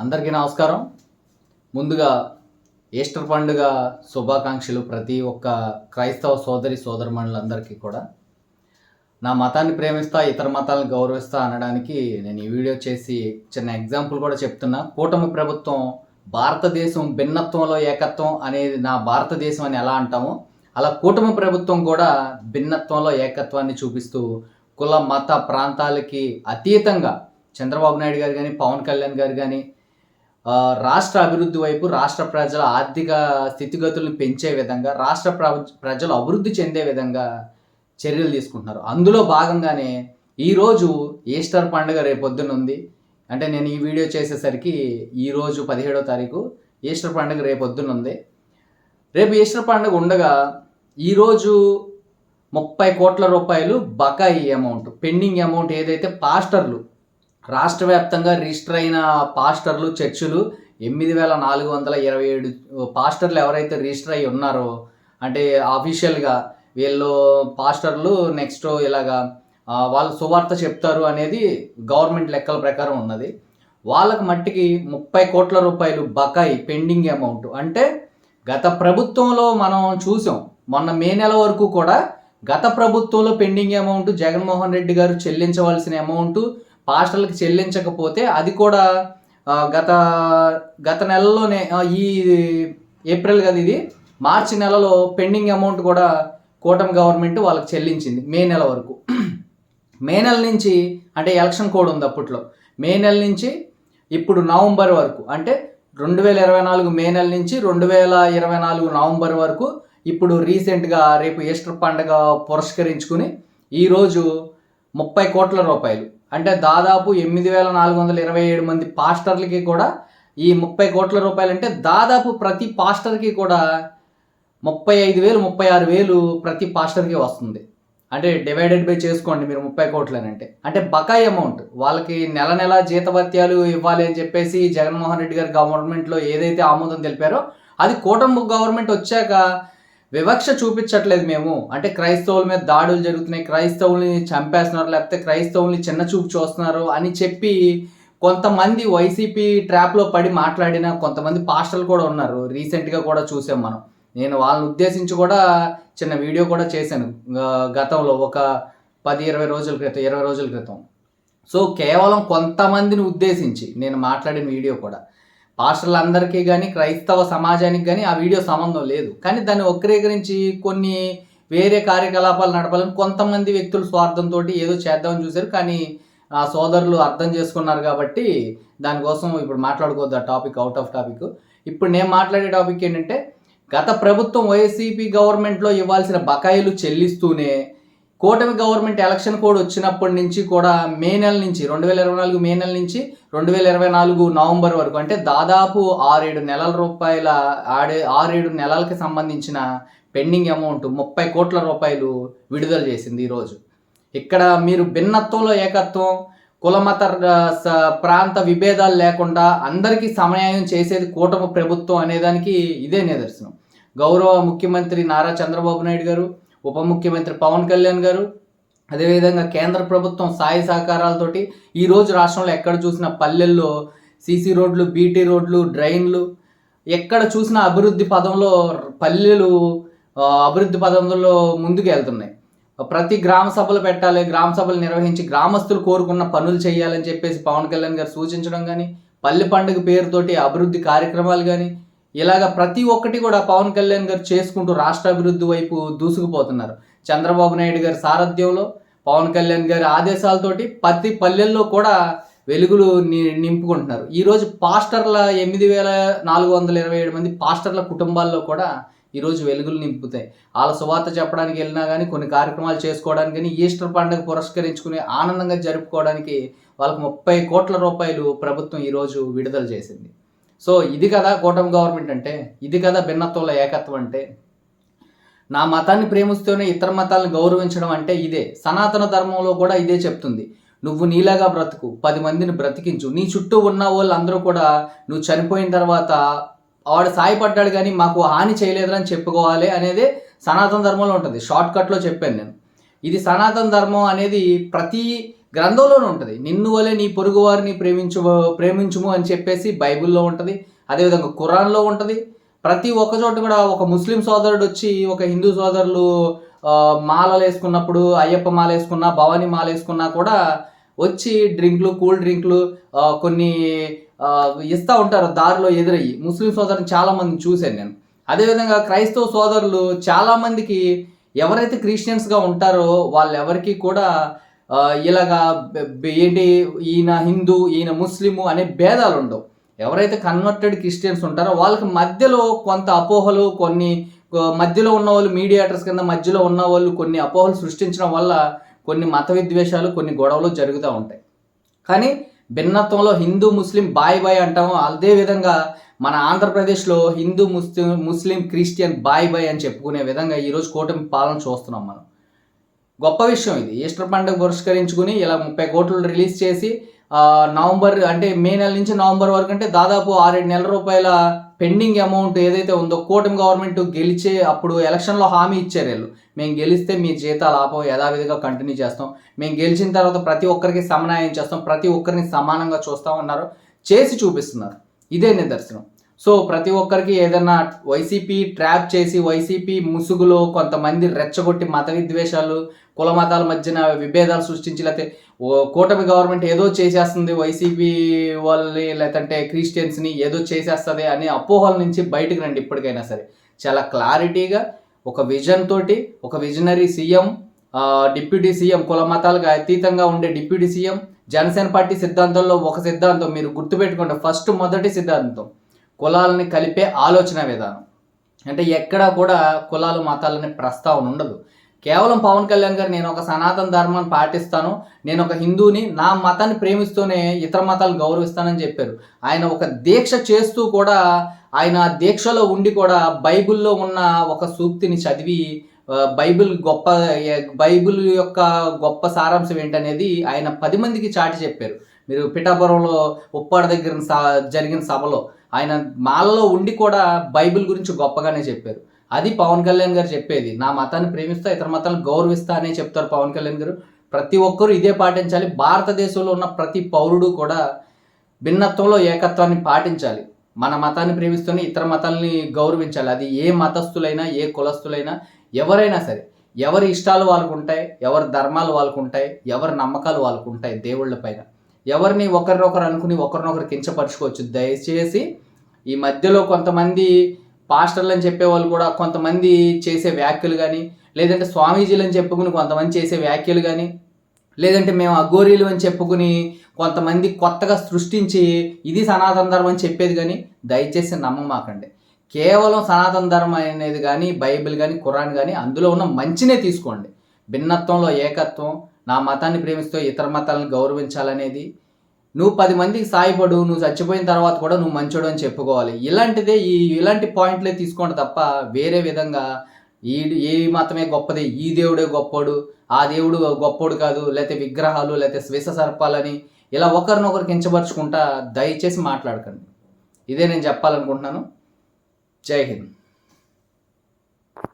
అందరికీ నమస్కారం. ముందుగా ఈస్టర్ పండుగ శుభాకాంక్షలు ప్రతి ఒక్క క్రైస్తవ సోదరి సోదరుమణులందరికీ కూడా. నా మతాన్ని ప్రేమిస్తా ఇతర మతాలను గౌరవిస్తా అనడానికి నేను ఈ వీడియో చేసి చిన్న ఎగ్జాంపుల్ కూడా చెప్తున్నా. కూటమి ప్రభుత్వం భారతదేశం భిన్నత్వంలో ఏకత్వం అనేది నా భారతదేశం అని ఎలా అంటామో అలా కూటమి ప్రభుత్వం కూడా భిన్నత్వంలో ఏకత్వాన్ని చూపిస్తూ కుల మత ప్రాంతాలకి అతీతంగా చంద్రబాబు నాయుడు గారు కానీ పవన్ కళ్యాణ్ గారు కానీ రాష్ట్ర అభివృద్ధి వైపు రాష్ట్ర ప్రజల ఆర్థిక స్థితిగతులను పెంచే విధంగా రాష్ట్ర ప్ర ప్రజలు అభివృద్ధి చెందే విధంగా చర్యలు తీసుకుంటున్నారు. అందులో భాగంగానే ఈరోజు ఈస్టర్ పండుగ రేపొద్దున ఉంది. అంటే నేను ఈ వీడియో చేసేసరికి ఈరోజు పదిహేడో తారీఖు ఈస్టర్ పండుగ రేపొద్దున ఉంది. రేపు ఈస్టర్ పండుగ ఉండగా ఈరోజు ముప్పై కోట్ల రూపాయలు బకాయి అమౌంట్ పెండింగ్ అమౌంట్ ఏదైతే పాస్టర్లు రాష్ట్ర వ్యాప్తంగా రిజిస్టర్ అయిన పాస్టర్లు చర్చిలు ఎనిమిది వేల నాలుగు వందల ఇరవై ఏడు పాస్టర్లు ఎవరైతే రిజిస్టర్ అయి ఉన్నారో అంటే అఫీషియల్గా వీళ్ళు పాస్టర్లు నెక్స్ట్ ఇలాగా వాళ్ళు సువార్త చెప్తారు అనేది గవర్నమెంట్ లెక్కల ప్రకారం ఉన్నది. వాళ్ళకి మట్టికి ముప్పై కోట్ల రూపాయలు బకాయి పెండింగ్ అమౌంట్. అంటే గత ప్రభుత్వంలో మనం చూసాం మొన్న మే నెల వరకు కూడా గత ప్రభుత్వంలో పెండింగ్ అమౌంట్ జగన్మోహన్ రెడ్డి గారు చెల్లించవలసిన అమౌంట్ పాస్టర్లకు చెల్లించకపోతే అది కూడా గత గత నెలలోనే ఈ ఏప్రిల్ కదా ఇది మార్చి నెలలో పెండింగ్ అమౌంట్ కూడా కూటమి గవర్నమెంట్ వాళ్ళకి చెల్లించింది మే నెల వరకు. మే నెల నుంచి అంటే ఎలక్షన్ కోడ్ ఉంది అప్పట్లో మే నెల నుంచి ఇప్పుడు నవంబర్ వరకు అంటే రెండు వేల ఇరవై నాలుగు మే నెల నుంచి రెండు వేల ఇరవై నాలుగు నవంబర్ వరకు ఇప్పుడు రీసెంట్గా రేపు ఈస్టర్ పండుగ పురస్కరించుకుని ఈరోజు ముప్పై కోట్ల రూపాయలు. అంటే దాదాపు ఎనిమిది వేల నాలుగు వందల ఇరవై ఏడు మంది పాస్టర్లకి కూడా ఈ ముప్పై కోట్ల రూపాయలు అంటే దాదాపు ప్రతి పాస్టర్కి కూడా ముప్పై ఐదు వేలు ముప్పై ఆరు వేలు ప్రతి పాస్టర్కి వస్తుంది. అంటే డివైడెడ్ బై చేసుకోండి మీరు ముప్పై కోట్లనంటే అంటే. అంటే బకాయి అమౌంట్. వాళ్ళకి నెల నెల జీతభత్యాలు ఇవ్వాలి అని చెప్పేసి జగన్మోహన్ రెడ్డి గారి గవర్నమెంట్లో ఏదైతే ఆమోదం తెలిపారో అది కూటమి గవర్నమెంట్ వచ్చాక వివక్ష చూపించట్లేదు మేము. అంటే క్రైస్తవుల మీద దాడులు జరుగుతున్నాయి క్రైస్తవుల్ని చంపేస్తున్నారు లేకపోతే క్రైస్తవుల్ని చిన్న చూపు చూస్తున్నారు అని చెప్పి కొంతమంది వైసీపీ ట్రాప్లో పడి మాట్లాడిన కొంతమంది పాస్టర్లు కూడా ఉన్నారు. రీసెంట్గా కూడా చూసాం మనం. నేను వాళ్ళని ఉద్దేశించి కూడా చిన్న వీడియో కూడా చేశాను. గతంలో ఒక పది ఇరవై రోజుల క్రితం ఇరవై రోజుల క్రితం. సో కేవలం కొంతమందిని ఉద్దేశించి నేను మాట్లాడిన వీడియో కూడా. పాస్టర్లందరికీ కానీ క్రైస్తవ సమాజానికి కానీ ఆ వీడియో సంబంధం లేదు. కానీ దాన్ని వక్రీకరించి కొన్ని వేరే కార్యకలాపాలు నడపాలని కొంతమంది వ్యక్తులు స్వార్థంతో ఏదో చేద్దామని చూశారు. కానీ ఆ సోదరులు అర్థం చేసుకున్నారు కాబట్టి దానికోసం ఇప్పుడు మాట్లాడుకోవద్దు ఆ టాపిక్ అవుట్ ఆఫ్ టాపిక్ ఇప్పుడు నేను మాట్లాడే టాపిక్ ఏంటంటే గత ప్రభుత్వం వైసీపీ గవర్నమెంట్లో ఇవ్వాల్సిన బకాయిలు చెల్లిస్తూనే కూటమి గవర్నమెంట్ ఎలక్షన్ కోడ్ వచ్చినప్పటి నుంచి కూడా మే నెల నుంచి రెండు వేల ఇరవై నాలుగు మే నెల నుంచి రెండు వేల ఇరవై నాలుగు నవంబర్ వరకు అంటే దాదాపు ఆరేడు నెలల రూపాయల ఆడే ఆరేడు నెలలకి సంబంధించిన పెండింగ్ అమౌంట్ ముప్పై కోట్ల రూపాయలు విడుదల చేసింది ఈరోజు ఇక్కడ మీరు భిన్నత్వంలో ఏకత్వం కులమత స- ప్రాంత విభేదాలు లేకుండా అందరికీ సమన్యాయం చేసేది కూటమి ప్రభుత్వం అనేదానికి ఇదే నిదర్శనం. గౌరవ ముఖ్యమంత్రి నారా చంద్రబాబు నాయుడు గారు ఉప ముఖ్యమంత్రి పవన్ కళ్యాణ్ గారు. అదేవిధంగా కేంద్ర ప్రభుత్వం సాయ సహకారాలతోటి ఈరోజు రాష్ట్రంలో ఎక్కడ చూసినా పల్లెల్లో సీసీ రోడ్లు బీటీ రోడ్లు డ్రైన్లు ఎక్కడ చూసినా అభివృద్ధి పదంలో పల్లెలు అభివృద్ధి పదంలో ముందుకు వెళ్తున్నాయి. ప్రతి గ్రామ సభలు పెట్టాలి గ్రామ సభలు నిర్వహించి గ్రామస్తులు కోరుకున్న పనులు చేయాలని చెప్పేసి పవన్ కళ్యాణ్ గారు సూచించడం కానీ పల్లె పండుగ పేరుతోటి అభివృద్ధి కార్యక్రమాలు కానీ ఇలాగ ప్రతి ఒక్కటి కూడా పవన్ కళ్యాణ్ గారు చేసుకుంటూ రాష్ట్ర అభివృద్ధి వైపు దూసుకుపోతున్నారు. చంద్రబాబు నాయుడు గారి సారథ్యంలో పవన్ కళ్యాణ్ గారి ఆదేశాలతోటి ప్రతి పల్లెల్లో కూడా వెలుగులు ని- నింపుకుంటున్నారు. ఈరోజు పాస్టర్ల ఎనిమిది వేల నాలుగు వందల ఇరవై ఏడు మంది పాస్టర్ల కుటుంబాల్లో కూడా ఈరోజు వెలుగులు నింపుతాయి. వాళ్ళ సువార్త చెప్పడానికి వెళ్ళినా కానీ కొన్ని కార్యక్రమాలు చేసుకోవడానికి కానీ ఈస్టర్ పండుగ పురస్కరించుకుని ఆనందంగా జరుపుకోవడానికి వాళ్ళకి ముప్పై కోట్ల రూపాయలు ప్రభుత్వం ఈరోజు విడుదల చేసింది. సో ఇది కదా కూటమి గవర్నమెంట్ అంటే ఇది కదా భిన్నత్వంలో ఏకత్వం అంటే నా మతాన్ని ప్రేమిస్తూనే ఇతర మతాలను గౌరవించడం అంటే ఇదే. సనాతన ధర్మంలో కూడా ఇదే చెప్తుంది. నువ్వు నీలాగా బ్రతుకు పది మందిని బ్రతికించు. నీ చుట్టూ ఉన్న వాళ్ళందరూ కూడా నువ్వు చనిపోయిన తర్వాత వాడు సాయపడ్డాడు కానీ మాకు హాని చేయలేదని చెప్పుకోవాలి అనేది సనాతన ధర్మంలో ఉంటుంది. షార్ట్ కట్లో చెప్పాను నేను. ఇది సనాతన ధర్మం అనేది ప్రతి గ్రంథంలోనే ఉంటుంది. నిన్ను వలె నీ పొరుగు వారిని ప్రేమించు ప్రేమించుము అని చెప్పేసి బైబిల్లో ఉంటుంది. అదేవిధంగా ఖురాన్లో ఉంటుంది. ప్రతి ఒక్క చోట కూడా ఒక ముస్లిం సోదరుడు వచ్చి ఒక హిందూ సోదరులు మాలలు వేసుకున్నప్పుడు అయ్యప్ప మాల వేసుకున్నా భవానీ మాల వేసుకున్నా కూడా వచ్చి డ్రింక్లు కూల్ డ్రింక్లు కొన్ని ఇస్తూ ఉంటారు దారిలో ఎదురయ్యి. ముస్లిం సోదరుని చాలామంది చూశాను నేను. అదేవిధంగా క్రైస్తవ సోదరులు చాలామందికి ఎవరైతే క్రిస్టియన్స్గా ఉంటారో వాళ్ళెవరికి కూడా ఇలాగా ఏంటి ఈయన హిందూ ఈయన ముస్లిము అనే భేదాలు ఉండవు ఎవరైతే కన్వర్టెడ్ క్రిస్టియన్స్ ఉంటారో వాళ్ళకి మధ్యలో కొంత అపోహలు కొన్ని మధ్యలో ఉన్న వాళ్ళు మీడియేటర్స్ కింద మధ్యలో ఉన్న వాళ్ళు కొన్ని అపోహలు సృష్టించడం వల్ల కొన్ని మత విద్వేషాలు కొన్ని గొడవలు జరుగుతూ ఉంటాయి. కానీ భిన్నత్వంలో హిందూ ముస్లిం బాయ్ బాయ్ అంటాము. అదే విధంగా మన ఆంధ్రప్రదేశ్లో Hindu Muslim Muslim Christian bye bye అని చెప్పుకునే విధంగా ఈరోజు కూటమి పాలన చూస్తున్నాం మనం. గొప్ప విషయం ఇది. ఈస్టర్ పండుగ పురస్కరించుకుని ఇలా ముప్పై కోట్లు రిలీజ్ చేసి నవంబర్ అంటే మే నెల నుంచి నవంబర్ వరకు అంటే దాదాపు ఆరేడు నెలల రూపాయల పెండింగ్ అమౌంట్ ఏదైతే ఉందో కూటమి గవర్నమెంట్ గెలిచే అప్పుడు ఎలక్షన్లో హామీ ఇచ్చారు వీళ్ళు. మేము గెలిస్తే మీ జీతాలు ఆపం యథావిధిగా కంటిన్యూ చేస్తాం. మేము గెలిచిన తర్వాత ప్రతి ఒక్కరికి సమన్యాయం చేస్తాం. ప్రతి ఒక్కరిని సమానంగా చూస్తాం అన్నారు. చేసి చూపిస్తున్నారు. ఇదే నిదర్శనం. సో ప్రతి ఒక్కరికి ఏదైనా వైసీపీ ట్రాప్ చేసి వైసీపీ ముసుగులో కొంతమంది రెచ్చగొట్టి మత విద్వేషాలు కుల మతాల మధ్యన విభేదాలు సృష్టించి లేకపోతే ఓ కూటమి గవర్నమెంట్ ఏదో చేసేస్తుంది వైసీపీ వాళ్ళని లేదంటే క్రిస్టియన్స్ని ఏదో చేసేస్తుంది అనే అపోహల నుంచి బయటకు రండి ఇప్పటికైనా సరే. చాలా క్లారిటీగా ఒక విజన్ తోటి ఒక విజనరీ సీఎం డిప్యూటీ సీఎం కుల మతాలకు అతీతంగా ఉండే డిప్యూటీ సీఎం జనసేన పార్టీ సిద్ధాంతంలో ఒక సిద్ధాంతం మీరు గుర్తుపెట్టుకోండి. ఫస్ట్ మొదటి సిద్ధాంతం కులాలని కలిపే ఆలోచన విధానం. అంటే ఎక్కడా కూడా కులాలు మతాలనే ప్రస్తావన ఉండదు. కేవలం పవన్ కళ్యాణ్ గారు నేను ఒక సనాతన ధర్మాన్ని పాటిస్తాను నేను ఒక హిందూని నా మతాన్ని ప్రేమిస్తూనే ఇతర మతాలు గౌరవిస్తానని చెప్పారు. ఆయన ఒక దీక్ష చేస్తూ కూడా ఆయన ఆ దీక్షలో ఉండి కూడా బైబిల్లో ఉన్న ఒక సూక్తిని చదివి బైబిల్ గొప్ప బైబిల్ యొక్క గొప్ప సారాంశం ఏంటనేది ఆయన పది మందికి చాటి చెప్పారు. మీరు పిఠాపురంలో ఉప్పాడ దగ్గర స- జరిగిన సభలో. ఆయన మాలలో ఉండి కూడా బైబిల్ గురించి గొప్పగానే చెప్పారు. అది పవన్ కళ్యాణ్ గారు చెప్పేది నా మతాన్ని ప్రేమిస్తా ఇతర మతాలను గౌరవిస్తా అనే చెప్తారు పవన్ కళ్యాణ్ గారు. ప్రతి ఒక్కరూ ఇదే పాటించాలి. భారతదేశంలో ఉన్న ప్రతి పౌరుడు కూడా భిన్నత్వంలో ఏకత్వాన్ని పాటించాలి. మన మతాన్ని ప్రేమిస్తూనే ఇతర మతాలని గౌరవించాలి. అది ఏ మతస్థులైనా ఏ కులస్థులైనా ఎవరైనా సరే ఎవరి ఇష్టాలు వాళ్ళకు ఉంటాయి ఎవరి ధర్మాలు వాళ్ళకు ఉంటాయి ఎవరి నమ్మకాలు వాళ్ళకు ఉంటాయి దేవుళ్ళ పైన. ఎవరిని ఒకరినొకరు అనుకుని ఒకరినొకరు కించపరచుకోవచ్చు. దయచేసి ఈ మధ్యలో కొంతమంది పాస్టర్లు అని చెప్పేవాళ్ళు కూడా కొంతమంది చేసే వ్యాఖ్యలు కానీ లేదంటే స్వామీజీలు అని చెప్పుకుని కొంతమంది చేసే వ్యాఖ్యలు కానీ లేదంటే మేము అఘోరీలు అని చెప్పుకుని కొంతమంది కొత్తగా సృష్టించి ఇది సనాతన ధర్మం అని చెప్పేది కానీ దయచేసి నమ్మమాకండి. కేవలం సనాతన ధర్మం అనేది కానీ బైబిల్ కానీ ఖురాన్ కానీ అందులో ఉన్న మంచినే తీసుకోండి. భిన్నత్వంలో ఏకత్వం నా మతాన్ని ప్రేమిస్తూ ఇతర మతాలను గౌరవించాలనేది నువ్వు పది మందికి సాయపడు నువ్వు చచ్చిపోయిన తర్వాత కూడా నువ్వు మంచోడు అని చెప్పుకోవాలి. ఇలాంటిదే ఈ ఇలాంటి పాయింట్లే తీసుకోండి తప్ప వేరే విధంగా ఈ ఏ మతమే గొప్పది. ఈ దేవుడే గొప్పోడు ఆ దేవుడు గొప్పోడు కాదు. లేకపోతే విగ్రహాలు లేకపోతే శ్వేస సర్పాలని ఇలా ఒకరినొకరు కించపరుచుకుంటా దయచేసి మాట్లాడకండి. ఇదే నేను చెప్పాలనుకుంటున్నాను. జై హింద్.